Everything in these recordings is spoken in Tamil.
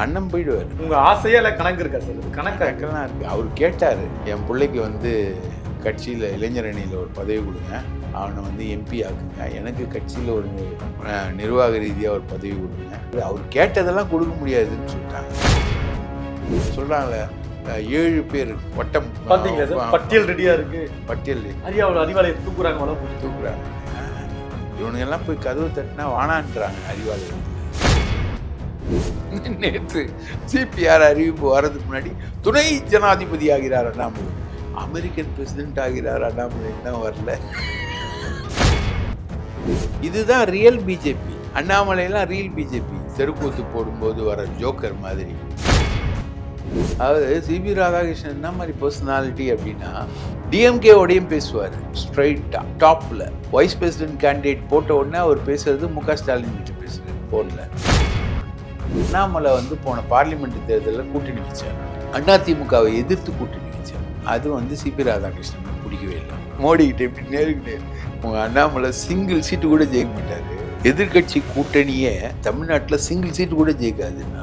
அண்ணன் போயிடுவார். உங்க ஆசையா இல்ல கணக்கு இருக்கா சார்? கணக்கா? கணக்கெல்லாம் இருக்கு. அவர் கேட்டார். என் பிள்ளைக்கு வந்து கட்சியில் இளைஞர் அணியில் ஒரு பதவி கொடுங்க. அவனை வந்து எம்பி ஆக்குங்க. எனக்கு கட்சியில் ஒரு நிர்வாக ரீதியாக ஒரு பதவி கொடுங்க. அவர் கேட்டதெல்லாம் கொடுக்க முடியாதுன்னு சொல்லிட்டாங்க. சொல்கிறாங்களே ஏழு பேர் வட்டம் பட்டியல் ரெடியா இருக்கு. பட்டியல் அறிவாலய தூக்குறாங்க தூக்குறாங்க. இவனுங்கெல்லாம் போய் கதவு தட்டினா வானான்றாங்க அறிவாலயம் நேற்று சிபிஆர் அறிவிப்பு வர்றதுக்கு முன்னாடி துணை ஜனாதிபதி ஆகிறார் அண்ணாமலை. அமெரிக்கன் பிரசிடென்ட் ஆகிறார் அண்ணாமலை. தான் வரல. இதுதான் ரியல் பிஜேபி அண்ணாமலையெல்லாம் ரியல் பிஜேபி தெருக்கூத்து போடும்போது வர ஜோக்கர் மாதிரி. அதாவது சிபி ராதாகிருஷ்ணன் என்ன மாதிரி பர்சனாலிட்டி அப்படின்னா டிஎம்கே ஓடையும் பேசுவார். ஸ்ட்ரைட்டாக டாப்பில் வைஸ் பிரசிடென்ட் கேண்டிடேட் போட்ட உடனே அவர் பேசுறது மு க ஸ்டாலின் கிட்ட பேசுறாரு ஃபோனில் அண்ணாமலை வந்து போன பார்லிமெண்ட் தேர்தலில் கூட்டணி வச்சார் அதிமுகவை எதிர்த்து கூட்டணி வச்சார் அது வந்து சிபி ராதாகிருஷ்ணனுக்கு பிடிக்கவே இல்லை. மோடிக்கிட்ட இப்படி நேருக்கிட்டே உங்கள் அண்ணாமலை சிங்கிள் சீட்டு கூட ஜெயிக்க மாட்டார். எதிர்க்கட்சி கூட்டணியே தமிழ்நாட்டில் சிங்கிள் சீட்டு கூட ஜெயிக்காதுன்னா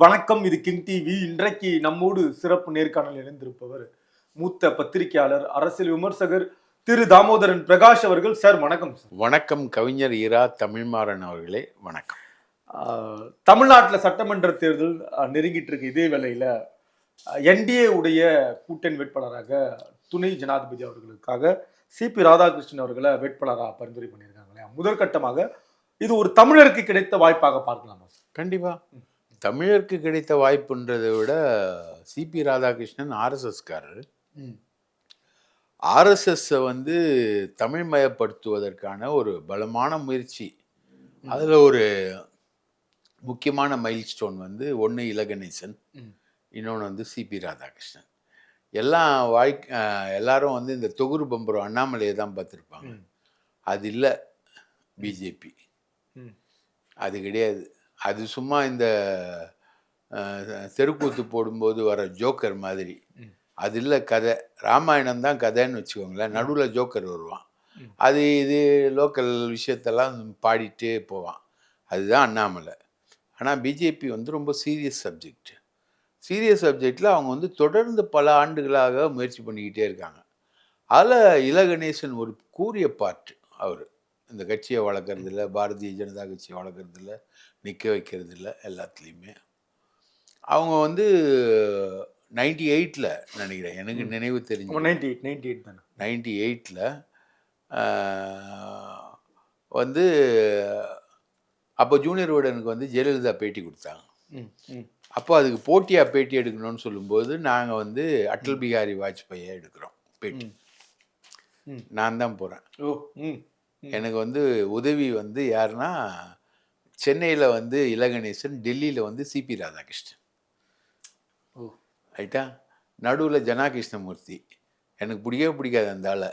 வணக்கம் இது கிங் டிவி இன்றைக்கு நம்மோடு சிறப்பு நேர்காணல் இணைந்திருப்பவர் மூத்த பத்திரிகையாளர் அரசியல் விமர்சகர் திரு தாமோதரன் பிரகாஷ் அவர்கள். சார் வணக்கம் சார். வணக்கம் கவிஞர் இரா தமிழ்மாறன் அவர்களே. வணக்கம். தமிழ்நாட்டுல சட்டமன்ற தேர்தல் நெருங்கிட்டு இருக்கு இதே வேளையில என்டிஏ உடைய கூட்டணி வேட்பாளராக துணை ஜனாதிபதி அவர்களுக்காக சிபி ராதாகிருஷ்ணன் அவர்களை வேட்பாளராக பரிந்துரை பண்ணியிருக்காங்க முதற்கட்டமாக இது ஒரு தமிழருக்கு கிடைத்த வாய்ப்பாக பார்க்கலாமா சார்? கண்டிப்பா. தமிழருக்கு கிடைத்த வாய்ப்புன்றதை விட சிபி ராதாகிருஷ்ணன் ஆர்எஸ்எஸ்காரர். ஆர்எஸ்எஸ்ஸை வந்து தமிழ்மயப்படுத்துவதற்கான ஒரு பலமான முயற்சி. அதில் ஒரு முக்கியமான மைல்ஸ்டோன் வந்து ஒன்று இலகணேசன். இன்னொன்று வந்து சிபி ராதாகிருஷ்ணன். எல்லாம் வாழ்க் அஹ் எல்லாரும் வந்து இந்த தொகுறு பம்பரம் அண்ணாமலையை தான் பார்த்துருப்பாங்க. அது இல்லை பிஜேபி. அது கிடையாது. அது சும்மா இந்த தெருக்கூத்து போடும்போது வர ஜோக்கர் மாதிரி. அது இல்லை கதை. ராமாயணம் தான் கதைன்னு வச்சுக்கோங்களேன். நடுவில் ஜோக்கர் வருவான். அது இது லோக்கல் விஷயத்தெல்லாம் பாடிட்டே போவான். அதுதான் அண்ணாமலை. ஆனால் பிஜேபி வந்து ரொம்ப சீரியஸ் சப்ஜெக்ட். சீரியஸ் சப்ஜெக்டில் அவங்க வந்து தொடர்ந்து பல ஆண்டுகளாக முயற்சி பண்ணிக்கிட்டே இருக்காங்க. அதில் இலகணேசன் ஒரு கூறிய பார்ட் அவர். இந்த கட்சியை வளர்க்குறதில்ல பாரதிய ஜனதா கட்சியை வளர்க்குறதில்ல நிற்க வைக்கிறதில்ல எல்லாத்துலேயுமே. அவங்க வந்து நைன்டி எயிட்டில் நினைக்கிறேன். எனக்கு நினைவு தெரிஞ்சு நைன்டி எயிட் நைன்டி எயிட் தானே? நைன்டி எயிட்டில் வந்து அப்போ ஜூனியர் விடனுக்கு வந்து ஜெயலலிதா பேட்டி கொடுத்தாங்க. அப்போ அதுக்கு போட்டியாக பேட்டி எடுக்கணும்னு சொல்லும்போது நாங்கள் வந்து அடல் பிகாரி வாஜ்பாயை எடுக்கிறோம் பேட்டி. நான் தான் போகிறேன் ஓ ம் ம். எனக்கு வந்து உதவி வந்து யாருன்னா சென்னையில் வந்து இலகணேசன் டெல்லியில் வந்து சிபி ராதாகிருஷ்ணன். ஓ. ரைட்டா நடுவில் ஜனா கிருஷ்ணமூர்த்தி எனக்கு பிடிக்கவே பிடிக்காது அந்த ஆளை.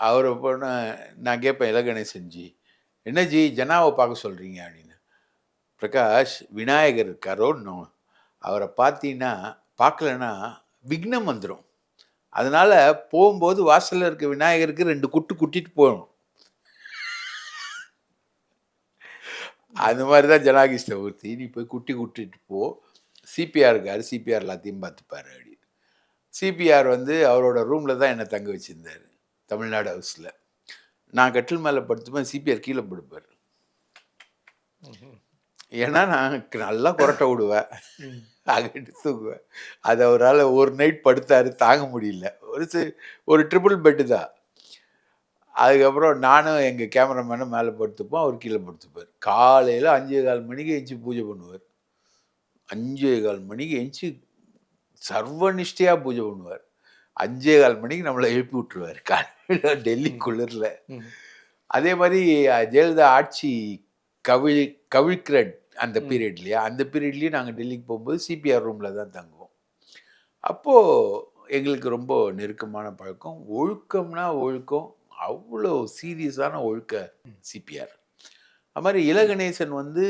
அவரை போன நான் கேட்பேன் இலகணேசன் ஜி என்ன ஜி ஜனாவை பார்க்க சொல்கிறீங்க அப்படின்னு. பிரகாஷ் விநாயகர் இருக்காரோ இன்னும் அவரை பார்த்தீங்கன்னா பார்க்கலன்னா விக்னம் வந்துடும் அதனால போகும்போது வாசல்ல இருக்க விநாயகருக்கு ரெண்டு குட்டு குட்டிட்டு போகணும். அந்த மாதிரி தான் ஜனாகிருஷ்ணமூர்த்தி நீ போய் குட்டி குட்டிட்டு போ. சிபிஆர் இருக்கார். சிபிஆர் எல்லாத்தையும் பார்த்துப்பாரு அப்படின்னு சிபிஆர் வந்து அவரோட ரூமில் தான் என்னை தங்க வச்சிருந்தாரு. தமிழ்நாடு ஹவுஸில். நான் கட்டில் மேலே படுத்துப்பேன் சிபிஆர் கீழே படுப்பார். ஏன்னா நான் நல்லா குரட்டை விடுவேன். அங்கிட்டு தூங்குவேன் அது அவரால் ஒரு நைட் படுத்தாரு தாங்க முடியல. ஒரு ஒரு ட்ரிபிள் பெட்டு தான். அதுக்கப்புறம் நானும் எங்கள் கேமராமேனும் மேலே படுத்துப்போம் அவர் கீழே படுத்துப்பார். காலையில் அஞ்சே கால் மணிக்கு எஞ்சி பூஜை பண்ணுவார். அஞ்சே கால் மணிக்கு எஞ்சி சர்வநிஷ்டையாக பூஜை பண்ணுவார். அஞ்சே கால் மணிக்கு நம்மளை எழுப்பி விட்டுருவார். காலையில் டெல்லி குளிரில். அதே மாதிரி ஜெயலலிதா ஆட்சி கவிழ் கவிழ்க்கிற அந்த பீரியட் இல்லையா? அந்த பீரியட்லேயும் நாங்கள் டெல்லிக்கு போகும்போது சிபிஆர் ரூமில் தான் தங்குவோம். அப்போது எங்களுக்கு ரொம்ப நெருக்கமான பழக்கம். ஒழுக்கம்னா ஒழுக்கம் அவ்வளோ சீரியஸான ஒழுக்க சிபிஆர். அது மாதிரி இலகணேசன் வந்து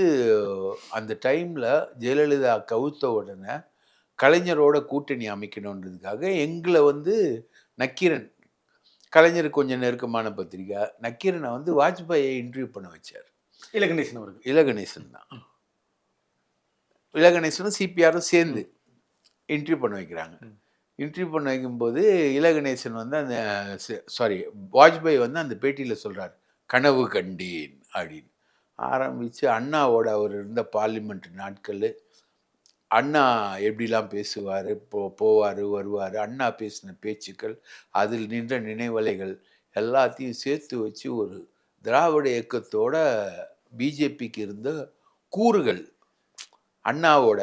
அந்த டைமில் ஜெயலலிதா கவுத்த உடனே கலைஞரோட கூட்டணி அமைக்கணுன்றதுக்காக எங்களை வந்து நக்கீரன் கலைஞர் கொஞ்சம் நெருக்கமான பத்திரிக்கை நக்கீரனை வந்து வாஜ்பாயை இன்டர்வியூ பண்ண வச்சார். இலகணேசன் அவர்கள் இலகணேசன் தான். இலகணேசனும் சிபிஆரும் சேர்ந்து இன்டர்வியூ பண்ண வைக்கிறாங்க. இன்டர்வியூ பண்ண வைக்கும்போது இலகணேசன் வந்து அந்த சாரி வாஜ்பாய் வந்து அந்த பேட்டியில் சொல்கிறார் கனவு கண்டேன் அப்படின்னு. ஆரம்பித்து அண்ணாவோட அவர் இருந்த பார்லிமெண்ட் நாட்கள் அண்ணா எப்படிலாம் பேசுவார் போ போவார் வருவார் அண்ணா பேசின பேச்சுக்கள் அதில் நின்ற நினைவலைகள் எல்லாத்தையும் சேர்த்து வச்சு ஒரு திராவிட இயக்கத்தோட பிஜேபிக்கு இருந்த கூறுகள் அண்ணாவோட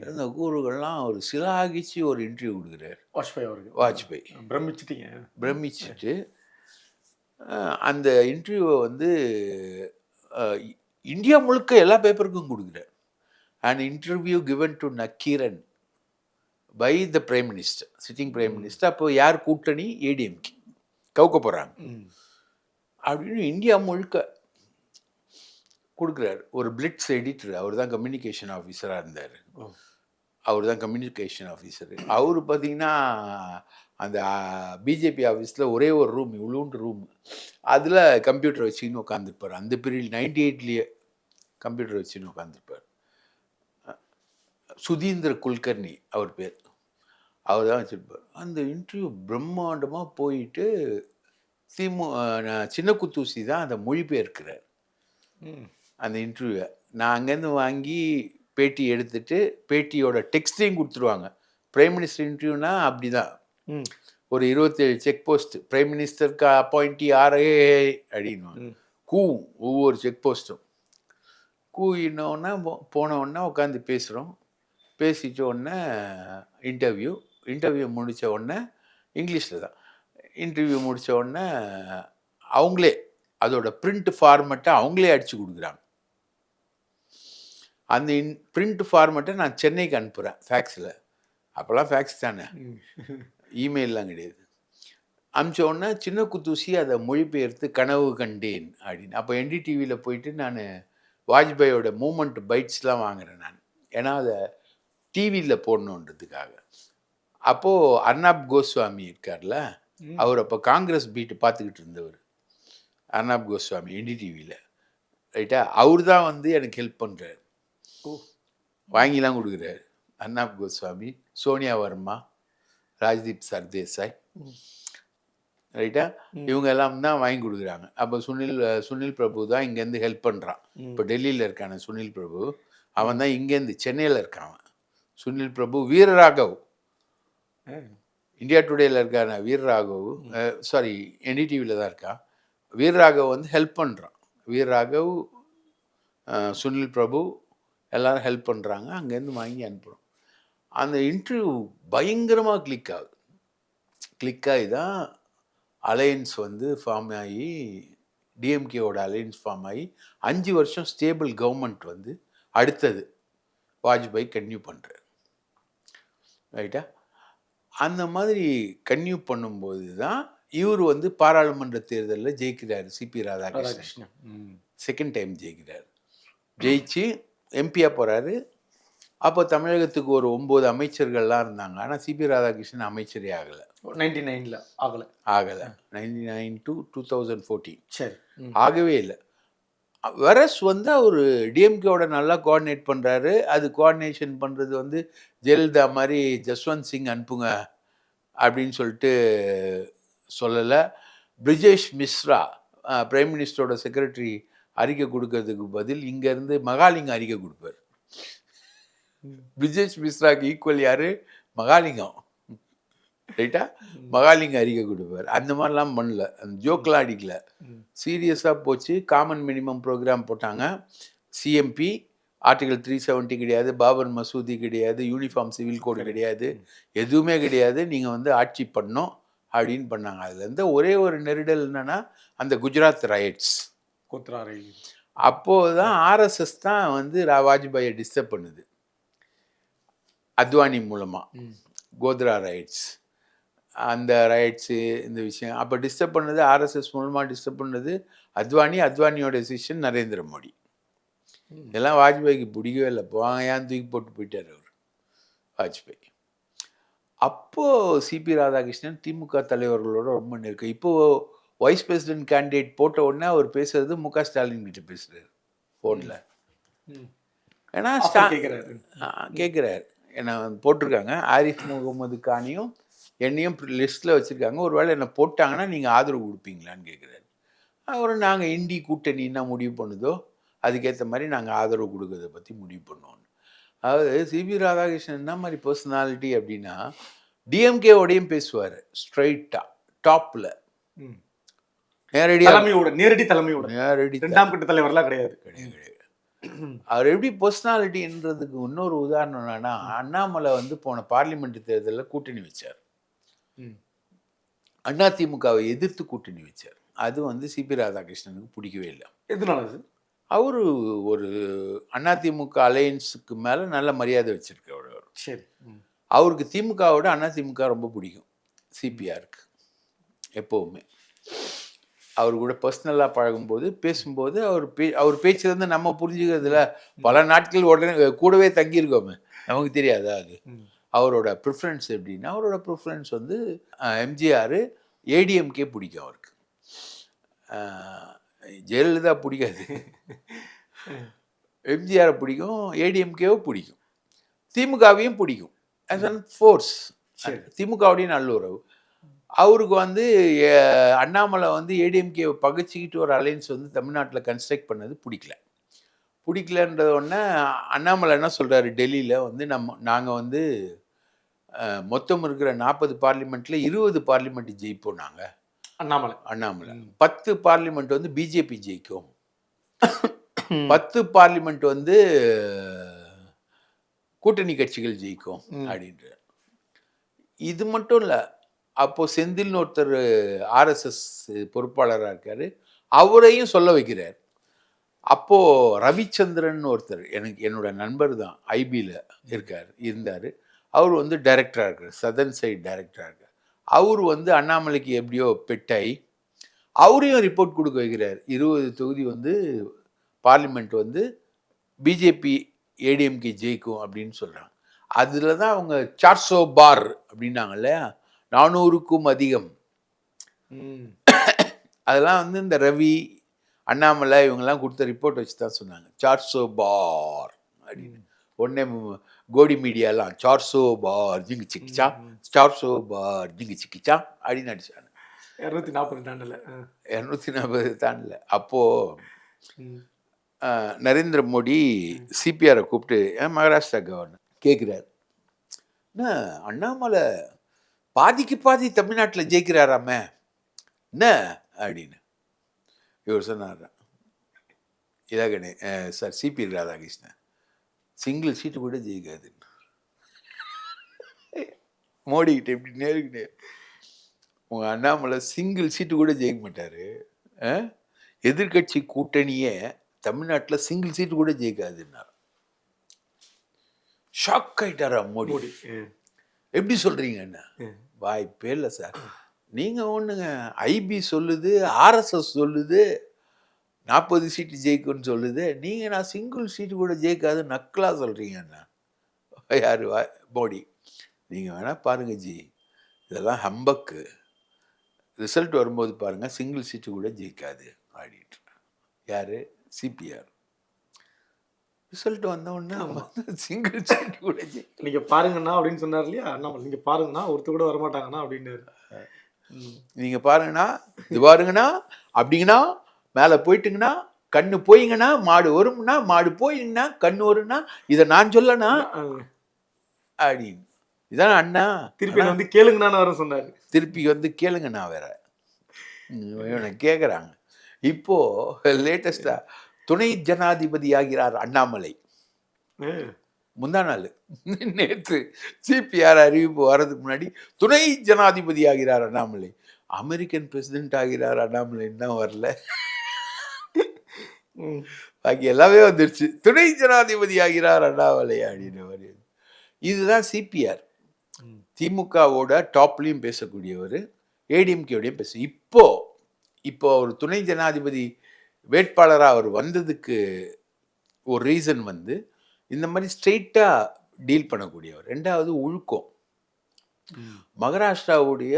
இருந்த கூறுகள்லாம் ஒரு சிலாகிச்சு ஒரு இன்டர்வியூ கொடுக்குறாரு. வாஜ்பாய் அவர்கள் வாஜ்பாய். பிரமிச்சிட்டீங்க. பிரமிச்சிட்டு அந்த இன்டர்வியூவை வந்து இந்தியா முழுக்க எல்லா பேப்பருக்கும் கொடுக்குறார். And interview given to Nakkeeran by the prime minister sitting prime minister அப்போ யார் கூட்டணி? ஏடிஎம்கே கவுக்க போகிறாங்க. அப்படின்னு இந்தியா முழுக்க கொடுக்குறாரு. ஒரு பிளிட்ஸ் எடிட்டர் அவர் தான் கம்யூனிகேஷன் ஆஃபீஸராக இருந்தார். அவர் தான் கம்யூனிகேஷன் ஆஃபீஸர் அவர் பார்த்தீங்கன்னா அந்த பிஜேபி ஆஃபீஸில் ஒரே ஒரு ரூம் இவ்வளோண்டு ரூம் அதில் கம்ப்யூட்டர் வச்சுக்கின்னு உட்காந்துருப்பார் அந்த பீரியட் நைன்டி எயிட்லேயே கம்ப்யூட்டர் வச்சுன்னு உட்காந்துருப்பார் சுதீந்திர குல்கர்னி அவர் பேர். அவர் தான் வச்சுருப்பார். அந்த இன்டர்வியூ பிரம்மாண்டமாக போயிட்டு திமு சின்ன குத்தூசி தான் அதை மொழிபெயர்க்கிறார். அந்த இன்டர்வியூவை நான் அங்கேருந்து வாங்கி பேட்டி எடுத்துட்டு பேட்டியோட டெக்ஸ்டையும் கொடுத்துருவாங்க. பிரைம் மினிஸ்டர் இன்டர்வியூனா அப்படி தான் ம். ஒரு இருபத்தேழு செக் போஸ்ட் பிரைம் மினிஸ்டருக்கு அப்பாயிண்டி ஆரே அப்படின்வாங்க ம். கூவும் ஒவ்வொரு செக் போஸ்ட்டும் கூவினோடனே போன உடனே உட்காந்து பேசுகிறோம் பேசிட்ட உடனே இன்டர்வியூ இன்டர்வியூ முடித்த உடனே இங்கிலீஷில் தான். இன்டர்வியூ முடித்த உடனே அவங்களே அதோட பிரிண்ட் ஃபார்மெட்டை அவங்களே அடித்து கொடுக்குறாங்க. அந்த இன் பிரிண்ட் ஃபார்மெட்டை நான் சென்னைக்கு அனுப்புகிறேன் ஃபேக்ஸில் அப்போல்லாம் ஃபேக்ஸ் தானே. இமெயிலெலாம் கிடையாது. அனுப்பிச்ச உடனே சின்ன குத்தூசி அதை மொழிபெயர்த்து கனவு கண்டேன் அப்படின்னு. அப்போ என்டிடிவியில் போயிட்டு நான் வாஜ்பாயோட மூமெண்ட் பைட்ஸ்லாம் வாங்குறேன் நான். ஏன்னா அதை டிவியில் போடணுன்றதுக்காக. அப்போது அர்னாப் கோஸ்வாமி இருக்கார்ல. அவர் அப்போ காங்கிரஸ் பீட்டு பார்த்துக்கிட்டு இருந்தவர். அர்னாப் கோஸ்வாமி என்டிடிவியில் ரைட்டா? அவர் தான் வந்து எனக்கு ஹெல்ப் பண்ணுறாரு. வாங்கிலாம் கொடுக்குறாரு. அர்னாப் கோஸ்வாமி சோனியா வர்மா ராஜ்தீப் சர்தேசாய் ரைட்டா. இவங்க எல்லாம் தான் வாங்கி கொடுக்குறாங்க. அப்போ சுனில் சுனில் பிரபு தான் இங்கேருந்து ஹெல்ப் பண்ணுறான். இப்போ டெல்லியில் இருக்கான சுனில் பிரபு அவன் தான் இங்கேருந்து சென்னையில் இருக்கான் சுனில் பிரபு வீரராகவ். இந்தியா டுடேல இருக்கான வீரராகவ். சாரி என்டிடிவியில் தான் இருக்கான் வீரராகவ் வந்து ஹெல்ப் பண்ணுறான் வீரராகவ் சுனில் பிரபு எல்லாரும் ஹெல்ப் பண்ணுறாங்க அங்கேருந்து வாங்கி அனுப்புகிறோம் அந்த இன்டர்வியூ பயங்கரமாக கிளிக் ஆகுது. கிளிக் ஆகி தான் அலையன்ஸ் வந்து ஃபார்ம் ஆகி டிஎம்கேவோட அலையன்ஸ் ஃபார்ம் ஆகி அஞ்சு வருஷம் ஸ்டேபிள் கவர்மெண்ட் வந்து அடுத்தது வாஜ்பாய் கன்டினியூ பண்ணுறாரு ரைட்டா அந்த மாதிரி கன்டினியூ பண்ணும்போது தான் இவர் வந்து பாராளுமன்ற தேர்தலில் ஜெயிக்கிறார் சிபி ராதாகிருஷ்ணன். செகண்ட் டைம் ஜெயிக்கிறார். ஜெயிச்சு எம்பியாக போகிறாரு அப்போ தமிழகத்துக்கு ஒரு ஒம்பது அமைச்சர்கள்லாம் இருந்தாங்க. ஆனால் சிபி ராதாகிருஷ்ணன் அமைச்சரே ஆகலை. 99 ல ஆகல. ஆகலை. Ninety nine to two thousand fourteen சரி. ஆகவே இல்லை. வெரஸ் வந்து அவர் டிஎம்கேவோட நல்லா கோஆர்டினேட் பண்ணுறாரு அது கோஆர்டினேஷன் பண்ணுறது வந்து ஜெயலலிதா மாதிரி ஜஸ்வந்த் சிங் அனுப்புங்க அப்படின்னு சொல்லிட்டு சொல்லலை. பிரிஜேஷ் மிஸ்ரா பிரைம் மினிஸ்டரோட செக்ரட்டரி அறிக்கை கொடுக்கறதுக்கு பதில் இங்கேருந்து மகாலிங்கம் அறிக்கை கொடுப்பார். பிரிஜேஷ் மிஸ்ராக்கு ஈக்குவல் யார்? மகாலிங்கம். ரைட்டா? மகாலிங்கம் அறிக்கை கொடுப்பார். அந்த மாதிரிலாம் பண்ணல. அந்த ஜோக்கெலாம் அடிக்கல. சீரியஸாக போச்சு. காமன் மினிமம் ப்ரோக்ராம் போட்டாங்க. சிஎம்பி ஆர்டிகல் த்ரீ செவன்ட்டி கிடையாது. பாபர் மசூதி கிடையாது. யூனிஃபார்ம் சிவில் கோடு கிடையாது. எதுவுமே கிடையாது. நீங்கள் வந்து ஆட்சி பண்ணோம் அப்படின்னு பண்ணாங்க. அதுலேருந்து ஒரே ஒரு நெருடல் என்னன்னா அந்த குஜராத் ரயட்ஸ் கொத்ராரை அப்போது தான் ஆர்எஸ்எஸ் தான் வந்து வாஜ்பாயை டிஸ்டர்ப் பண்ணுது. அத்வானி மூலமாக. கோத்ரா ரைட்ஸ் அந்த ரைட்ஸு இந்த விஷயம். அப்போ டிஸ்டர்ப் பண்ணது ஆர்எஸ்எஸ் மூலமாக டிஸ்டர்ப் பண்ணது அத்வானி அத்வானியோட டெசிஷன் நரேந்திர மோடி. இதெல்லாம் வாஜ்பாய்க்கு பிடிக்கவே இல்லை. போவாங்க ஏன் தூக்கி போட்டு போயிட்டார் அவர்? வாஜ்பாய். அப்போது சிபி ராதாகிருஷ்ணன் திமுக தலைவர்களோட ரொம்ப நெருக்கம். இப்போது வைஸ் பிரசிடென்ட் கேண்டிடேட் போட்ட உடனே அவர் பேசுறது மு க. ஸ்டாலின் கிட்ட பேசுறாரு ஃபோனில் ம். ஏன்னா கேட்குறாரு என்ன போட்டிருக்காங்க. ஆரிஃப் முகமது கானியும் என்னையும் லிஸ்ட்டில் வச்சுருக்காங்க. ஒருவேளை என்னை போட்டாங்கன்னா நீங்கள் ஆதரவு கொடுப்பீங்களான்னு கேட்குறாரு அவர் நாங்கள் இண்டி கூட்டணி என்ன முடிவு பண்ணுதோ அதுக்கேற்ற மாதிரி நாங்கள் ஆதரவு கொடுக்கறத பற்றி முடிவு பண்ணுவோம் அதாவது சிபி ராதாகிருஷ்ணன் என்ன மாதிரி பர்சனாலிட்டி அப்படின்னா டிஎம்கேவோடையும் பேசுவார் ஸ்ட்ரைட்டாக டாப்பில் ம். நேரடியாக தலைமையோட நேரடி தலைமையோட. நேரடி இரண்டாம் கட்ட தலைவர்லாம் கிடையாது. கிடையாது அவர் எப்படி பர்சனாலிட்டின்றதுக்கு இன்னொரு உதாரணம் என்னன்னா அண்ணாமலை வந்து போன பார்லிமெண்ட் தேர்தலில் கூட்டணி வச்சார். ம். அதிமுகவை எதிர்த்து கூட்டணி வச்சார். அது வந்து சிபி ராதாகிருஷ்ணனுக்கு பிடிக்கவே இல்லை. எதனால அது? அவரு ஒரு அதிமுக அலையன்ஸுக்கு மேலே நல்ல மரியாதை வச்சிருக்கவர் அவர். சரி. அவருக்கு திமுகவோட அதிமுக ரொம்ப பிடிக்கும் சிபிஆருக்கு எப்போவுமே. அவர் கூட பர்சனலாக பழகும்போது பேசும்போது அவர் பே அவர் பேச்சுலேருந்து நம்ம புரிஞ்சுக்கிறதுல பல நாட்கள் உடனே கூடவே தங்கியிருக்கோமே. நமக்கு தெரியாதா அது. அவரோட ப்ரிஃபரன்ஸ் எப்படின்னா அவரோட ப்ரிஃபரன்ஸ் வந்து எம்ஜிஆர் ஏடிஎம்கே பிடிக்கும் அவருக்கு. ஜெயலலிதா பிடிக்காது. எம்ஜிஆரை பிடிக்கும் ஏடிஎம்கேவை பிடிக்கும். திமுகவையும் பிடிக்கும். As an force. திமுகவுடைய நல்லுறவு. அவருக்கு வந்து அண்ணாமலை வந்து ஏடிஎம்கே பகைச்சிக்கிட்டு ஒரு அலைன்ஸ் வந்து தமிழ்நாட்டில் கன்ஸ்ட்ரக்ட் பண்ணது பிடிக்கல. பிடிக்கலன்றது உடனே அண்ணாமலை என்ன சொல்கிறாரு டெல்லியில் வந்து நம்ம நாங்கள் வந்து மொத்தம் இருக்கிற நாற்பது பார்லிமெண்ட்டில் இருபது பார்லிமெண்ட் ஜெயிப்போம் நாங்கள் அண்ணாமலை. அண்ணாமலை. பத்து பார்லிமெண்ட் வந்து பிஜேபி ஜெயிக்கும். பத்து பார்லிமெண்ட் வந்து கூட்டணி கட்சிகள் ஜெயிக்கும். அப்படின்ற இது மட்டும் இல்லை அப்போது செந்தில்னு ஒருத்தர் ஆர்எஸ்எஸ் பொறுப்பாளராக இருக்கார். அவரையும் சொல்ல வைக்கிறார். அப்போது ரவிச்சந்திரன் ஒருத்தர் எனக்கு என்னோட நண்பர் தான் ஐபியில் இருக்கார் இருந்தார். அவர் வந்து டைரக்டராக இருக்கார் சதர்ன் சைட் டைரக்டராக இருக்கார். அவர் வந்து அண்ணாமலைக்கு எப்படியோ பெட்டாய் அவரையும் ரிப்போர்ட் கொடுக்க வைக்கிறார். இருபது தொகுதி வந்து பார்லிமெண்ட் வந்து பிஜேபி ஏடிஎம்கே ஜெயிக்கும் அப்படின்னு சொல்கிறாங்க அதில் தான் அவங்க சார்சோ பார் அப்படின்னாங்க இல்லையா? நானூறுக்கும் அதிகம். அதெல்லாம் வந்து இந்த ரவி அண்ணாமலை இவங்கெல்லாம் கொடுத்த ரிப்போர்ட் வச்சு தான் சொன்னாங்க சார்சோ பார் அப்படின்னு உடனே கோடி மீடியாலாம் சார்சோ பார் ஜிங்கு சிக்கிச்சா? சார்சோ பார் ஜிங்கு சிக்கிச்சா? அப்படின்னு அடிச்சாங்க இருநூத்தி நாற்பது தாண்டல. இரநூத்தி நாற்பது தாண்டல. அப்போது நரேந்திர மோடி சிபிஆரை கூப்பிட்டு மகாராஷ்டிரா கவர்னர் கேட்குறாரு அண்ணாமலை பாதிக்கு பாதி தமிழ்நாட்டில் ஜெயிக்கிறாராமே? என்ன? அப்படின்னு. இவர் சொன்னார். இதாகணே sir CP Radhakrishnan. Single seat கூட ஜெயிக்காது மோடிக்கிட்ட இப்படி நேருக்கு நேர் உங்கள் அண்ணாமலை சிங்கிள் சீட்டு கூட ஜெயிக்க மாட்டார். எதிர்க்கட்சி கூட்டணியே தமிழ்நாட்டில் சிங்கிள் சீட்டு கூட ஜெயிக்காதுன்னார். ஷாக் ஆயிட்டாரா மோடி? எப்படி ம். வாய்ப்பே இல்லை சார். நீங்க ஒண்ணுங்க. ஐபி சொல்லுது ஆர்எஸ்எஸ் சொல்லுது நாற்பது சீட்டு ஜெயிக்கும்னு சொல்லுது. நீங்க நான் சிங்கிள் சீட்டு கூட ஜெயிக்காது நக்கலா சொல்றீங்க என்ன? யாரு வா- மோடி நீங்க வேணா பாருங்க ஜி. இதெல்லாம் ஹம்பக்கு. ரிசல்ட் வரும்போது பாருங்க சிங்கிள் சீட்டு கூட ஜெயிக்காது ஆடிட்டு யாரு? சிபிஆர் ரிசல்ட் வந்த உடனே சிங்கிள் சீட்டு கூட ஜெயிக்க நீங்க பாருங்கண்ணா அப்படின்னு சொன்னார் இல்லையா? அண்ணாமலை நீங்க பாருங்கண்ணா ஒருத்தர் கூட வரமாட்டாங்கண்ணா அப்படின்னு நீங்க பாருங்கண்ணா இது பாருங்கண்ணா அப்படிங்கண்ணா மேலே போயிட்டுங்கண்ணா கண்ணு போயிங்கண்ணா மாடு வரும்னா மாடு போயிங்கன்னா கண்ணு வரும்னா இதை நான் சொல்லனா அப்படின்னு. இதானே அண்ணா? திருப்பி வந்து கேளுங்கண்ணா வர சொன்னாரு. திருப்பி வந்து கேளுங்கண்ணா வேற. இவனை கேட்குறாங்க இப்போ லேட்டஸ்டா துணை ஜனாதிபதி ஆகிறார் அண்ணாமலை. முந்தா நாள். நேற்று சிபிஆர் அறிவிப்பு வர்றதுக்கு முன்னாடி துணை ஜனாதிபதி ஆகிறார் அண்ணாமலை. அமெரிக்கன் பிரசிடென்ட் ஆகிறார் அண்ணாமலை இன்னும் வரல. பாக்கி எல்லாமே வந்துருச்சு. துணை ஜனாதிபதி ஆகிறார் அண்ணாமலை அப்படின்னு மாதிரி இதுதான் சிபிஆர். திமுகவோட டாப்லையும் பேசக்கூடியவர் ஏடிஎம்கேயோடையும் பேச இப்போ இப்போ அவர் துணை ஜனாதிபதி வேட்பாளராக அவர் வந்ததுக்கு ஒரு ரீசன் வந்து இந்த மாதிரி ஸ்ட்ரெயிட்டாக டீல் பண்ணக்கூடியவர் ரெண்டாவது ஒழுக்கம். மகாராஷ்டிராவுடைய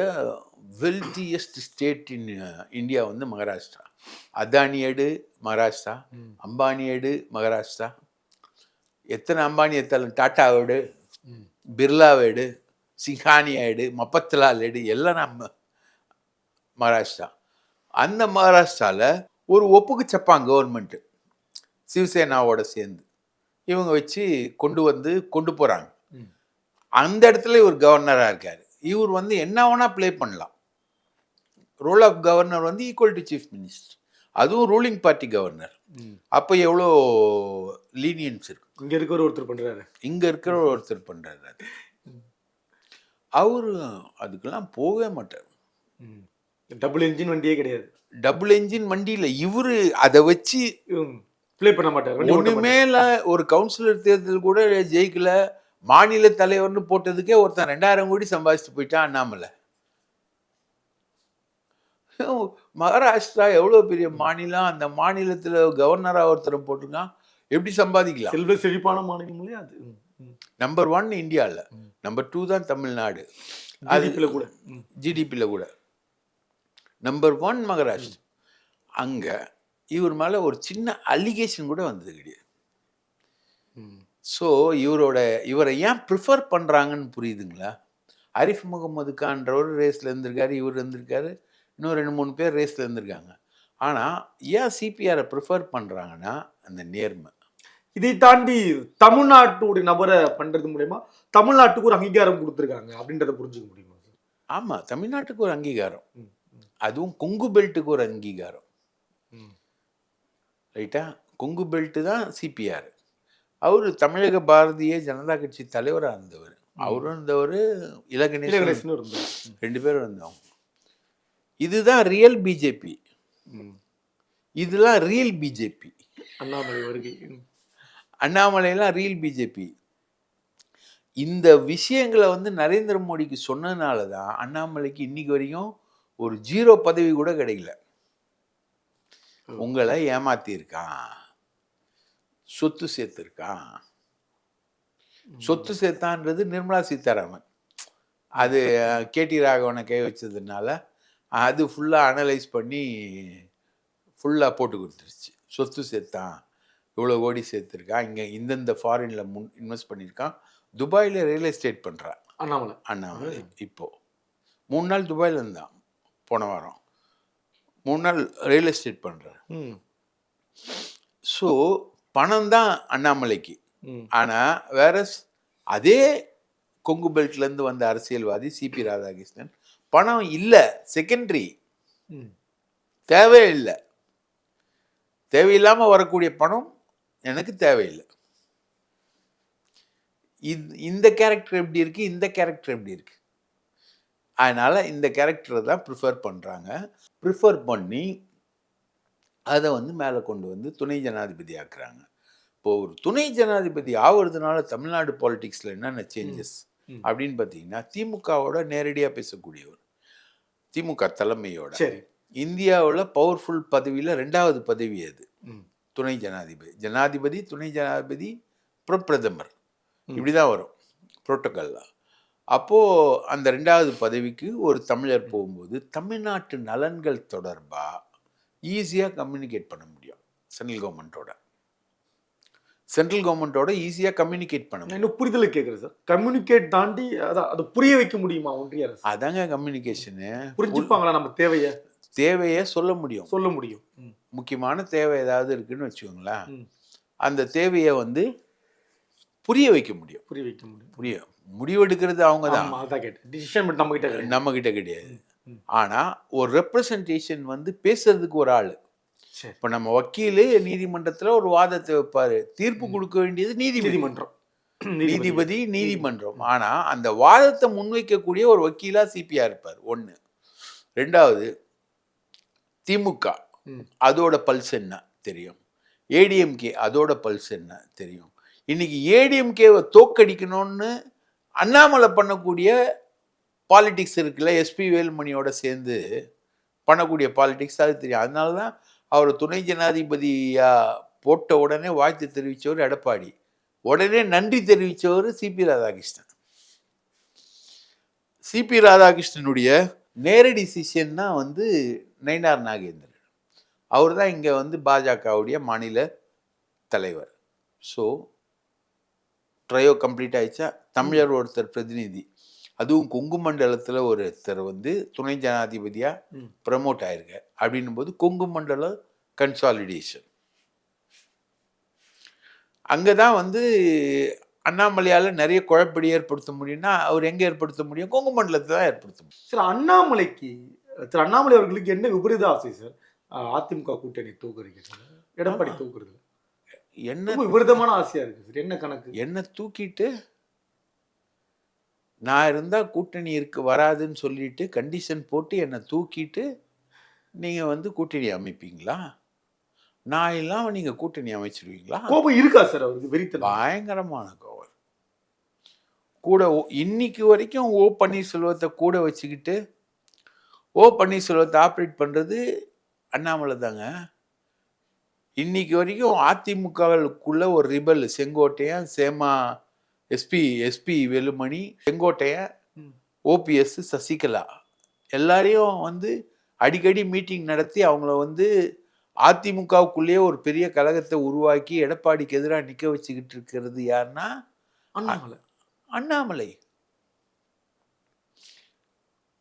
வெல்தியஸ்ட் ஸ்டேட் இன் இந்தியா வந்து மகாராஷ்டிரா அதானி எடு மகாராஷ்டிரா ம். அம்பானி எடு மகாராஷ்டிரா எத்தனை அம்பானி எத்தாலும் டாட்டாவோடு. பிர்லாவேடு சிங்கானியாடு மப்பத்லால் எடு எல்லாம் நம்ம மகாராஷ்டிரா அந்த மகாராஷ்டிராவில் ஒரு ஒப்புக்கு சப்பான் கவர்மெண்ட்டு சிவசேனாவோட சேர்ந்து. இவங்க வச்சு கொண்டு வந்து கொண்டு போகிறாங்க. அந்த இடத்துல இவர் கவர்னராக இருக்கார். இவர் வந்து என்ன வேணால் ப்ளே பண்ணலாம். ரோல் ஆஃப் கவர்னர் வந்து ஈக்குவல் டு சீஃப் மினிஸ்டர் அதுவும் ரூலிங் பார்ட்டி கவர்னர். அப்போ எவ்வளோ லீனியன்ஸ் இருக்கு? இங்க இருக்கிற ஒருத்தர் பண்றாரு. இங்க இருக்கிற ஒருத்தர் பண்றாரு அது. அவரு அதுக்கெல்லாம் போகவே மாட்டார். டபுள் இன்ஜின் வண்டியே கிடையாது. டபுள் என்ஜின் வண்டியில இவரு அதை வச்சு ப்ளே பண்ண மாட்டார். இல்ல ஒரு கவுன்சிலர் தேர்தல் கூட ஜெயிக்கல. மாநில தலைவர்னு போட்டதுக்கே ஒருத்தன் ரெண்டாயிரம் கோடி சம்பாதிச்சுட்டு போயிட்டான் அண்ணாமலை. மகாராஷ்டிரா எவ்வளவு பெரிய மாநிலம்? அந்த மாநிலத்துல கவர்னரா ஒருத்தரை போட்டிருக்கான். எப்படி. சம்பாதிக்கலாம்? செல்வ செழிப்பான மாநிலம் இல்லையா அது. நம்பர் ஒன் இந்தியாவில். நம்பர் டூ தான் தமிழ்நாடு. ல கூட. ஜிடிபியில் கூட. நம்பர் ஒன் மகாராஷ்டிரா அங்கே இவர் மேலே ஒரு சின்ன அலிகேஷன் கூட வந்தது கிடையாது. ஸோ இவரோட இவரை ஏன் ப்ரிஃபர் பண்ணுறாங்கன்னு புரியுதுங்களா? அரிஃப் முகமது கான்றவர் ரேஸில் இருந்திருக்காரு இவர் இருந்திருக்காரு. இன்னும் ரெண்டு மூணு பேர் ரேஸில் இருந்திருக்காங்க. ஆனால் ஏன் சிபிஆரை ப்ரிஃபர் பண்ணுறாங்கன்னா அந்த நேர்மை. இதை தாண்டி தமிழ்நாட்டுடைய நபரை பண்றது மூலயமா தமிழ்நாட்டுக்கு ஒரு அங்கீகாரம் கொடுத்துருக்காங்க அப்படின்றத புரிஞ்சுக்க முடியுமா? ஆமாம் தமிழ்நாட்டுக்கு ஒரு அங்கீகாரம். அதுவும் கொங்கு பெல்ட்டுக்கு ஒரு அங்கீகாரம். ரைட்டா? கொங்கு பெல்ட்டு தான் சிபிஆர். அவர் தமிழக பாரதிய ஜனதா கட்சி தலைவராக இருந்தவர். அவரும் இருந்தவர் இலகணேசன். இருந்தார். ரெண்டு பேரும் இருந்தவங்க. இதுதான் ரியல் பிஜேபி. இதெல்லாம் ரியல் பிஜேபி அண்ணாமலை வருகை. ம். அண்ணாமலைலாம் ரியல் பிஜேபி இந்த விஷயங்களை வந்து நரேந்திர மோடிக்கு சொன்னதுனால தான் அண்ணாமலைக்கு இன்னைக்கு வரையும் ஒரு ஜீரோ பதவி கூட கிடைக்கல. உங்களை ஏமாத்தியிருக்கான். சொத்து சேர்த்துருக்கான். சொத்து சேர்த்தான்றது நிர்மலா சீதாராமன். அது கேடி ராகவனை கை வச்சதுனால அது ஃபுல்லாக அனலைஸ் பண்ணி ஃபுல்லாக போட்டு கொடுத்துருச்சு. சொத்து சேர்த்தான். இவ்வளோ கோடி சேர்த்துருக்கான். இங்கே இந்தந்த ஃபாரினில் முன் இன்வெஸ்ட் பண்ணியிருக்கான். துபாயில் ரியல் எஸ்டேட் பண்ணுறான் அண்ணாமலை. அண்ணாமலை. இப்போ. மூணு நாள் துபாயில் இருந்தான். போன வாரம். மூணு நாள் ரியல் எஸ்டேட் பண்ணுறாரு ம். ஸோ பணம் தான் அண்ணாமலைக்கு. ஆனால் வேற அதே கொங்கு பெல்ட்லேருந்து வந்த அரசியல்வாதி சிபி ராதாகிருஷ்ணன் பணம் இல்லை செகண்டரி ம். தேவையில்லை தேவையில்லாமல் வரக்கூடிய பணம் எனக்கு தேவையில்லை. இது இந்த கேரக்டர் எப்படி இருக்கு இந்த கேரக்டர் எப்படி இருக்கு? அதனால இந்த கேரக்டரை தான் ப்ரிஃபர் பண்ணுறாங்க ப்ரிஃபர் பண்ணி அதை வந்து மேலே கொண்டு வந்து துணை ஜனாதிபதி ஆக்குறாங்க. இப்போ ஒரு துணை ஜனாதிபதி ஆகுறதுனால தமிழ்நாடு பாலிடிக்ஸில் என்னென்ன சேஞ்சஸ். அப்படின்னு பார்த்தீங்கன்னா திமுகவோட நேரடியாக பேசக்கூடியவர். திமுக தலைமையோட. சரி. இந்தியாவில் பவர்ஃபுல் பதவியில் ரெண்டாவது பதவி அது. துணை ஜனாதிபதி. ஜனாதிபதி துணை ஜனாதிபதி பிரதமர். இப்படி தான் வரும். புரோட்டோக்கால்லாம் அப்போது அந்த ரெண்டாவது பதவிக்கு ஒரு தமிழர் போகும்போது தமிழ்நாட்டு நலன்கள் தொடர்பாக ஈஸியாக கம்யூனிகேட் பண்ண முடியும் சென்ட்ரல் கவர்மெண்ட்டோட சென்ட்ரல் கவர்மெண்ட்டோட ஈஸியாக கம்யூனிகேட் பண்ண முடியும். இன்னும் புரிதலுக்கு கேட்குறேன் சார். கம்யூனிகேட் தாண்டி அதான் அதை புரிய வைக்க முடியுமா ஒன்றிய அரசு? அதாங்க கம்யூனிகேஷனு புரிஞ்சுப்பாங்களா நம்ம தேவையை? தேவையை சொல்ல முடியும். சொல்ல முடியும். முக்கியமான தேவை ஏதாவது இருக்குன்னு வச்சுக்கோங்களேன். அந்த தேவையை வந்து புரிய வைக்க முடியும் புரிய வைக்க முடியும் புரிய முடிவெடுக்கிறது அவங்க தான் அதான் கேட்டேன். டிசிஷன் நம்ம கிட்ட. நம்ம கிட்ட கிடையாது. ம். ஆனா ஒரு ரெப்ரசன்டேஷன் வந்து பேசுறதுக்கு ஒரு ஆளு. இப்ப நம்ம வக்கீலு நீதிமன்றத்துல ஒரு வாதத்தை வைப்பாரு. தீர்ப்பு கொடுக்க வேண்டியது நீதிபதி. நீதிமன்றம். நீதிபதி நீதிமன்றம். ஆனா அந்த வாதத்தை முன்வைக்கக்கூடிய ஒரு வக்கீலா சிபிஆ இருப்பார். ஒண்ணு. ரெண்டாவது திமுக. அதோட பல்ஸ் என்ன தெரியும்? ஏடிஎம்கே அதோட பல்ஸ் என்ன தெரியும்? இன்னைக்கு ஏடிஎம்கேவை தோக்கடிக்கணும்னு அண்ணாமலை பண்ணக்கூடிய பாலிடிக்ஸ் இருக்குல்ல எஸ்பி வேலுமணியோட சேர்ந்து பண்ணக்கூடிய பாலிடிக்ஸ் அது தெரியும். அதனால தான் அவர் துணை ஜனாதிபதியாக போட்ட உடனே வாழ்த்து தெரிவித்தவர் எடப்பாடி. உடனே நன்றி தெரிவித்தவர் சிபி ராதாகிருஷ்ணன். சிபி ராதாகிருஷ்ணனுடைய நேரடி சிஷியன் தான் வந்து நயினார் நாகேந்திரன். அவர் தான் இங்கே வந்து பாஜகவுடைய மாநில தலைவர். ஸோ ட்ரையோ கம்ப்ளீட் ஆயிடுச்சா? தமிழர் ஒருத்தர் பிரதிநிதி. அதுவும் கொங்கு மண்டலத்தில் ஒருத்தர் வந்து துணை ஜனாதிபதியாக. ப்ரமோட் ஆயிருக்க. அப்படின்னும் போது கொங்கு மண்டல கன்சாலிடேஷன் அங்கே தான் வந்து அண்ணாமலையால் நிறைய குழப்படி ஏற்படுத்த முடியும்னா அவர் எங்கே ஏற்படுத்த முடியும்? கொங்கு மண்டலத்தை தான் ஏற்படுத்த முடியும். சார் அண்ணாமலைக்கு திரு அண்ணாமலை அவர்களுக்கு என்ன விபரீத ஆசை சார்? அதிமுக கூட்டணி தூக்குறீங்க எடப்பாடி. தூக்குறது என்ன ரொம்ப விபரீதமான ஆசையா இருக்கு என்ன கணக்கு? என்ன தூக்கிட்டு? நான் இருந்தால் கூட்டணி இருக்கு வராதுன்னு சொல்லிட்டு கண்டிஷன் போட்டு என்னை தூக்கிட்டு நீங்கள் வந்து கூட்டணி அமைப்பீங்களா? நான் இல்லாமல் நீங்கள் கூட்டணி அமைச்சிருவீங்களா? கோபம் இருக்கா சார் அவருக்கு? வெறித்தனம். பயங்கரமான கோவம் கூட இன்னைக்கு வரைக்கும் ஓ பன்னீர்செல்வத்தை கூட வச்சுக்கிட்டு ஓ பன்னீர்செல்வத்தை ஆப்ரேட் பண்ணுறது அண்ணாமலை தாங்க இன்னைக்கு வரைக்கும் அதிமுகவுக்குள்ள ஒரு ரிபல். செங்கோட்டையன் சேமா SP SP Velumani Sengottaiyan. OPS Sasikala எல்லாரையும் வந்து அடிக்கடி மீட்டிங் நடத்தி அவங்கள வந்து அதிமுகவுக்குள்ளேயே ஒரு பெரிய கழகத்தை உருவாக்கி எடப்பாடிக்கு எதிராக நிற்க வச்சுக்கிட்டு இருக்கிறது யாருன்னா அண்ணாமலை. அண்ணாமலை.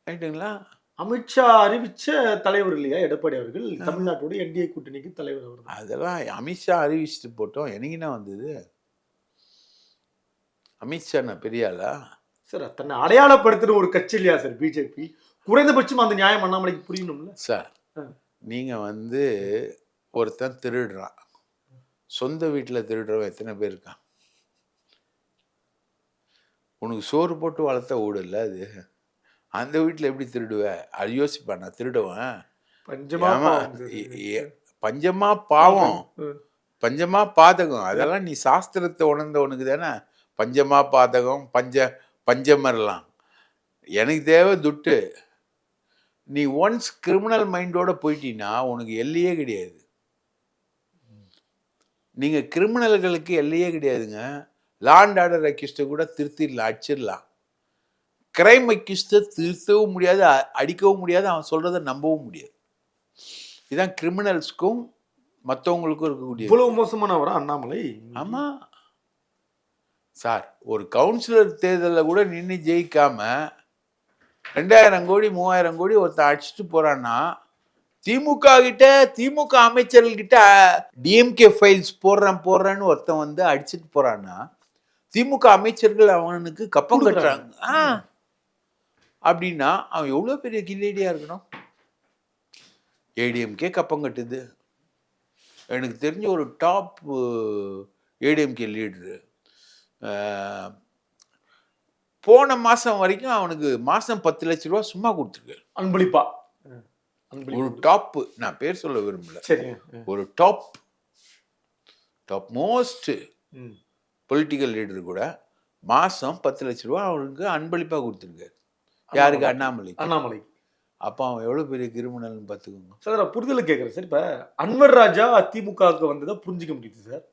ரைட்டுங்களா? அமித்ஷா அறிவிச்ச தலைவர் இல்லையா? எடப்பாடி அவர்கள். தமிழ்நாட்டோட என்டிஏ கூட்டணிக்கு தலைவர் அவர் அதெல்லாம் அமித்ஷா அறிவிச்சிட்டு போட்டோம். எனக்கு என்ன வந்தது? அமித்ஷா நான் பெரிய ஆளா? சார் தன்னை அடையாளப்படுத்துற ஒரு கட்சி இல்லையா சார் பிஜேபி? குறைந்தபட்சம் அந்த நியாயம் அண்ணாமலைக்கு புரியணும்ல. சார். நீங்கள் வந்து ஒருத்தன் திருடுறான். சொந்த வீட்டில் திருடுறவன் எத்தனை பேர் இருக்கான்? உனக்கு சோறு போட்டு வளர்த்த வீடு இல்லை அது? அந்த வீட்டில் எப்படி திருடுவ? அது யோசிப்பான் நான் திருடுவேன். பஞ்சமா பாவம் பஞ்சமா பாவம். ம். பஞ்சமா பாதகம். அதெல்லாம் நீ சாஸ்திரத்தை உணர்ந்தவனுக்கு தானே. பஞ்சமா பாதகம் பஞ்ச பஞ்சமரலாம். எனக்கு தேவை துட்டு. நீ ஒன்ஸ் கிரிமினல் மைண்டோட போயிட்டீன்னா உனக்கு எல்லையே கிடையாது. நீங்க கிரிமினல்களுக்கு எல்லையே கிடையாதுங்க. லாண்ட் ஆர்டர் அக்யூஸ்டை கூட திருத்திடலாம் அடிச்சிடலாம் கிரைம் அக்யூஸ்டை திருத்தவும் முடியாது அடிக்கவும் முடியாது அவன் சொல்றதை நம்பவும் முடியாது. இதுதான் கிரிமினல்ஸ்க்கும் மற்றவங்களுக்கும் இருக்கக்கூடிய இவ்வளவு மோசமானவரா அண்ணாமலை? ஆமா. சார் ஒரு கவுன்சிலர் தேர்தலில் கூட நின்று ஜெயிக்காம ரெண்டாயிரம் கோடி மூவாயிரம் கோடி ஒருத்தன் அடிச்சுட்டு போறான்னா திமுக கிட்ட திமுக அமைச்சர்கள்கிட்ட டிஎம்கே ஃபைல்ஸ் போடுறேன் போடுறேன்னு ஒருத்தன் வந்து அடிச்சுட்டு போறான்னா திமுக அமைச்சர்கள் அவனுக்கு கப்பம் கட்டுறாங்க. ஆ. அப்படின்னா அவன் எவ்வளோ பெரிய கில்லேடியா இருக்கணும்? ஏடிஎம்கே கப்பம் கட்டுது. எனக்கு தெரிஞ்ச ஒரு டாப் ஏடிஎம்கே லீடரு போன மாதம் வரைக்கும் அவனுக்கு மாதம் பத்து லட்ச ரூபா சும்மா கொடுத்துருக்கு. அன்பளிப்பா. ஒரு டாப்பு நான் பேர் சொல்ல விரும்பல. சரி. ஒரு டாப் டாப் மோஸ்ட் ம். பொலிட்டிக்கல் லீடர் கூட மாதம் பத்து லட்ச ரூபா அவனுக்கு அன்பளிப்பாக கொடுத்துருக்காரு யாருக்கு? அண்ணாமலைக்கு. அண்ணாமலை அப்போ அவன் எவ்வளோ பெரிய கிரிமினல்னு பார்த்துக்கோங்க. சார் நான் புரிதல கேட்குறேன். சார் இப்போ அன்வர் ராஜா திமுகவுக்கு வந்ததை புரிஞ்சுக்க முடியுது சார்.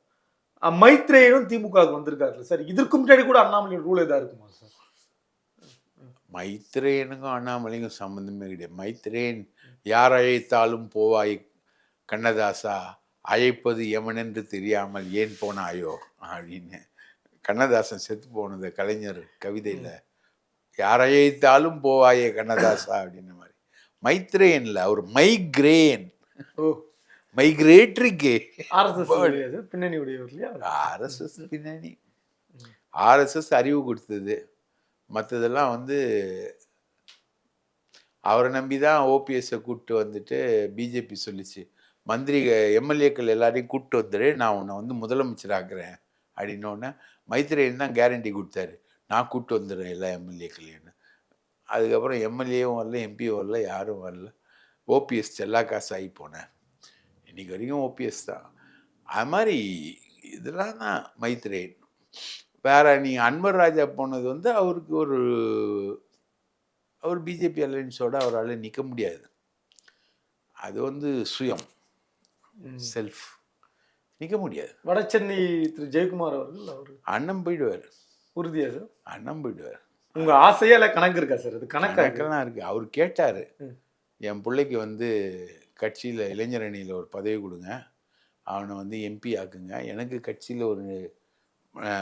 மைத்ரேயனும் திமுகவுக்கு வந்திருக்காருல்ல சார். இதற்கு முன்னாடி கூட அண்ணாமலையோட ரூல் எதா இருக்குமா சார்? மைத்ரேயனுக்கும் அண்ணாமலைக்கும் சம்மந்தமே கிடையாது. மைத்ரேயன் யார் அழைத்தாலும் போவாய் கண்ணதாசா அழைப்பது எமனென்று தெரியாமல் ஏன் போனாயோ அப்படின்னு. கண்ணதாசன் செத்து போனது கலைஞர் கவிதையில் யார் அழைத்தாலும் போவாயே கண்ணதாசா அப்படின்ன மாதிரி. மைத்ரேயன்ல அவர் மைக்ரேன். ஓ மைக்ரேட்டரி கே ஆர்எஸ்எஸ் பின்னணி உடையவர் இல்லையா? ஆர்எஸ்எஸ் பின்னணி. ஆர்எஸ்எஸ் அறிவு கொடுத்தது. மற்றதெல்லாம் வந்து அவரை நம்பி தான் ஓபிஎஸ்ஸை கூப்பிட்டு வந்துட்டு பிஜேபி சொல்லிச்சு. மந்திரி எம்எல்ஏக்கள் எல்லாரையும் கூப்பிட்டு வந்துடு நான் உன்னை வந்து முதலமைச்சர் ஆக்குறேன் அப்படின்னோடனே மைத்ரேயன் தான் கேரண்டி கொடுத்தாரு. நான் கூப்பிட்டு வந்துடுறேன் எல்லா எம்எல்ஏக்களையும் அதுக்கப்புறம் எம்எல்ஏவும் வரல எம்பியும் வரல யாரும் வரல. ஓபிஎஸ் செல்லா காசு ஆகி போனேன் இன்னைக்கு வரைக்கும் ஓபிஎஸ் தான். அது மாதிரி இதெல்லாம் தான் மைத்ரேயன் வேற நீ அன்வர் ராஜா போனது வந்து அவருக்கு ஒரு அவர் பிஜேபி அலையன்ஸோட அவரால் நிற்க முடியாது. அது வந்து சுயம். செல்ஃப். நிற்க முடியாது. வட சென்னை திரு ஜெயக்குமார் அவர்கள் அவர். அண்ணன் போயிடுவார். உறுதியா சார்? அண்ணன் போயிடுவார் உங்க ஆசையா இல்ல கணக்கு இருக்கா சார்? அது கணக்கா கணக்கெல்லாம் இருக்கு. அவர் கேட்டார். என் பிள்ளைக்கு வந்து கட்சியில் இளைஞர் அணியில் ஒரு பதவி கொடுங்க. அவனை வந்து எம்பி ஆக்குங்க. எனக்கு கட்சியில் ஒரு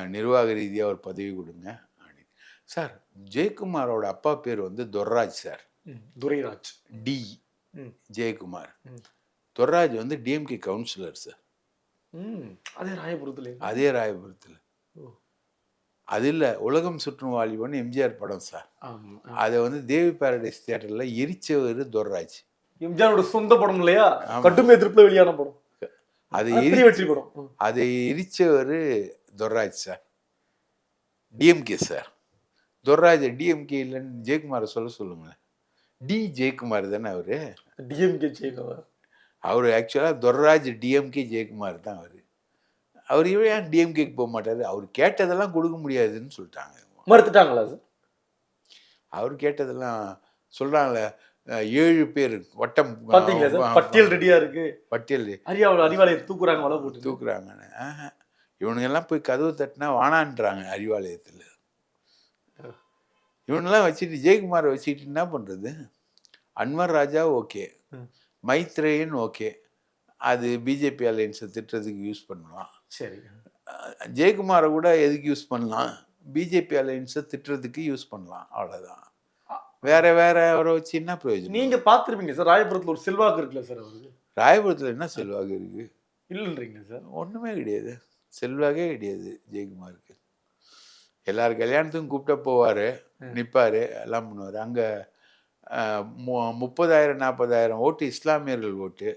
நிர்வாக ரீதியாக ஒரு பதவி கொடுங்க. அப்படின்னு. சார் ஜெயக்குமாரோட அப்பா பேர் வந்து தொர்ராஜ் சார். துரைராஜ். டி. ஜெயக்குமார். தொர்ராஜ் வந்து டிஎம்கே கவுன்சிலர் சார். ம். அதே ராயபுரத்துல அதே ராயபுரத்தில். அது இல்லை உலகம் சுற்றும் வாலிபன் எம்ஜிஆர் படம் சார். அதை வந்து தேவி பாரடைஸ் தியேட்டரில் எரிச்சவர் தொர்ராஜ். எம்ஜிஆரோட சொந்த படம் இல்லையா. கட்டுமே திருப்பில் வெளியான படம். அதை எரி வெற்றி படம். அதை எரிச்சவர் Durairaj sir. DMK sir. Durairaj DMK இல்லைன்னு ஜெயக்குமாரை சொல்ல சொல்லுங்களேன். டி ஜெயக்குமார் தானே அவரு? டிஎம்கே ஜெயக்குமார். அவர் ஆக்சுவலாக துர்ராஜ் டிஎம்கே ஜெயக்குமார் தான் அவர். அவர் இவன் ஏன் டிஎம்கேக்கு போக மாட்டார்? அவர் கேட்டதெல்லாம் கொடுக்க முடியாதுன்னு சொல்லிட்டாங்க மறுத்துட்டாங்களா சார் அவர் கேட்டதெல்லாம் சொல்கிறாங்களே ஏழு பேர் வட்டம் பட்டியல் ரெடியா இருக்கு. பட்டியல் அரியாவோட அறிவாலயை தூக்குறாங்க வலை போட்டு தூக்குறாங்கன்னு. இவனுங்கெல்லாம் போய் கதவு தட்டினா வானான்றாங்க அறிவாலயத்தில். இவனெல்லாம் வச்சுட்டு ஜெயக்குமாரை வச்சுக்கிட்டு என்ன பண்ணுறது அன்வர் ராஜா ஓகே. மைத்ரேயன் ஓகே. அது பிஜேபி அலையன்ஸை திட்டுறதுக்கு யூஸ் பண்ணலாம். சரி. ஜெயக்குமாரை கூட எதுக்கு யூஸ் பண்ணலாம்? பிஜேபி அலையன்ஸை திட்டுறதுக்கு யூஸ் பண்ணலாம். அவ்வளோதான் வேற வேற அவரை வச்சு என்ன பிரயோஜனம். நீங்க பார்த்திருப்பீங்க சார் ராயபுரத்துல ஒரு செல்வாக்கு இருக்குல்ல சார் அவருக்கு? ராயபுரத்தில் என்ன செல்வாக்கு இருக்குது இல்லைன்றீங்க சார்? ஒன்றுமே கிடையாது. செல்வாகே கிடையாது ஜெயக்குமாருக்கு. எல்லார் கல்யாணத்துக்கும் கூப்பிட்டா போவார் நிற்பார் எல்லாம் பண்ணுவார். அங்கே முப்பதாயிரம் நாற்பதாயிரம் ஓட்டு இஸ்லாமியர்கள் ஓட்டு.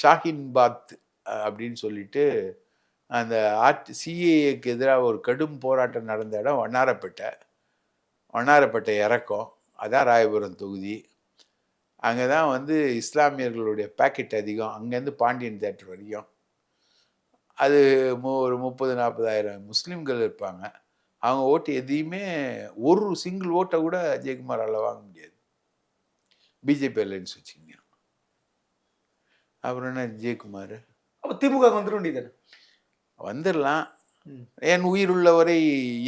ஷாஹின் பாத் அப்படின்னு சொல்லிட்டு அந்த ஆட் சிஏஏக்கு எதிராக ஒரு கடும் போராட்டம் நடந்த இடம் வண்ணாரப்பேட்டை. வண்ணாரப்பேட்டை இறக்கம். அதான் ராயபுரம் தொகுதி. அங்கே தான் வந்து இஸ்லாமியர்களுடைய பேக்கெட் அதிகம். அங்கேருந்து பாண்டியன் தேட்டர் வரைக்கும். அது ஒரு முப்பது நாற்பதாயிரம் முஸ்லீம்கள் இருப்பாங்க. அவங்க ஓட்டு எதையுமே ஒரு சிங்கிள் ஓட்டை கூட ஜெயக்குமாரால் வாங்க முடியாது. பிஜேபி அலைன்ஸ் வச்சுக்கிங்க. அப்புறம் என்ன ஜெயக்குமார்? அப்போ திமுக வந்துட வேண்டியதானே வந்துடலாம். என் உயிருள்ளவரை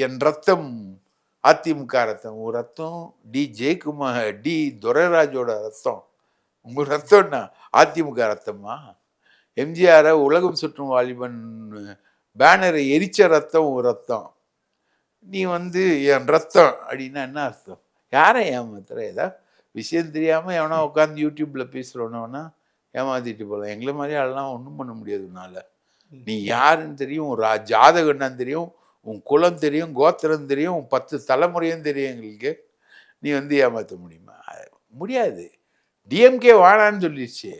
என் ரத்தம் அதிமுக ரத்தம். உன் ரத்தம் டி ஜெயக்குமார் டி துரைராஜோட ரத்தம். உங்க ரத்தம்னா அதிமுக ரத்தமா? எம்ஜிஆரை உலகம் சுற்றும் வாலிபன் பேனரை எரிச்ச ரத்தம் உன் ரத்தம். நீ வந்து என் ரத்தம் அப்படின்னா என்ன அர்த்தம்? யாரை ஏமாத்துற? ஏதாவது விஷயம் தெரியாம எவனா உட்காந்து யூடியூப்ல பேசுறவனா ஏமாத்திட்டு போகலாம் எங்களை மாதிரி ஆளெல்லாம் ஒன்றும் பண்ண முடியாது உன்னால. நீ யாருன்னு தெரியும் உன் ரா- ஜாதகம் என்னன்னு தெரியும் உன் குலம் தெரியும் கோத்திரம் தெரியும் உன் பத்து தலைமுறையும் தெரியும் எங்களுக்கு. நீ வந்து ஏமாற்ற முடியுமா? முடியாது. டிஎம்கே வாடான்னு சொல்லிடுச்சு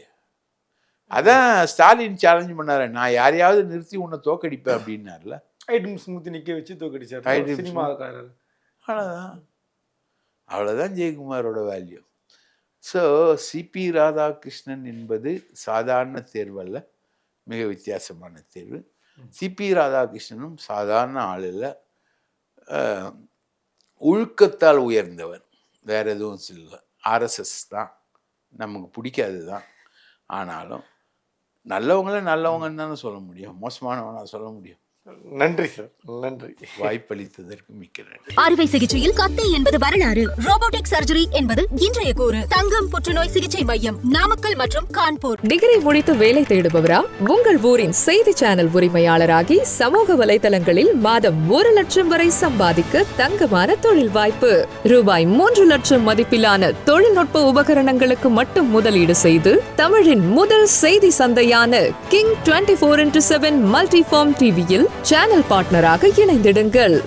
அதான் ஸ்டாலின் சேலஞ்ச் பண்ணாரு. நான் யாரையாவது நிறுத்தி உன்னை தோக்கடிப்பேன் அப்படின்னார்ல. ஐட்டம் ஸ்மூத்தி நிக்க வச்சு தோக்கடிச்சார். சினிமாக்காரர். அவ்வளோதான் அவ்வளோதான் ஜெயக்குமாரோட வேல்யூ ஸோ சிபி ராதாகிருஷ்ணன் என்பது சாதாரண தேர்வல்ல. மிக வித்தியாசமான தேர்வு. சிபி ராதாகிருஷ்ணனும் சாதாரண ஆள் இல்லை அஹ், ஒழுக்கத்தால் உயர்ந்தவர். வேற எதுவும் இல்லை. ஆர்எஸ்எஸ் தான். நமக்கு பிடிக்காது தான். ஆனாலும் நல்லவங்கள நல்லவங்கன்னு தானே சொல்ல முடியும். மோசமானவனா சொல்ல முடியும். நன்றி சார் நன்றி. வாய்ப்பளித்ததற்கு மிக்க நன்றி. அறுவை சிகிச்சையில் கத்தை என்பது வரலாறு. ரோபோட்டிக் சர்ஜரி என்பது இன்றைய கூறு. தங்கம் புற்றுநோய் சிகிச்சை மையம் நாமக்கல் மற்றும் கான்பூர். டிகிரி முடித்து வேலை தேடுபவரா? உங்கள் ஊரின் செய்தி சேனல் உரிமையாளராகி சமூக வலைதளங்களில் மாதம் ஒரு லட்சம் வரை சம்பாதிக்க தங்கமான தொழில் வாய்ப்பு. ரூபாய் மூன்று லட்சம் மதிப்பிலான தொழில்நுட்ப உபகரணங்களுக்கு மட்டும் முதலீடு செய்து தமிழின் முதல் செய்தி சந்தையான King twenty four into seven multiform டிவியில் சேனல் பார்ட்னராக இணைந்திடுங்கள்.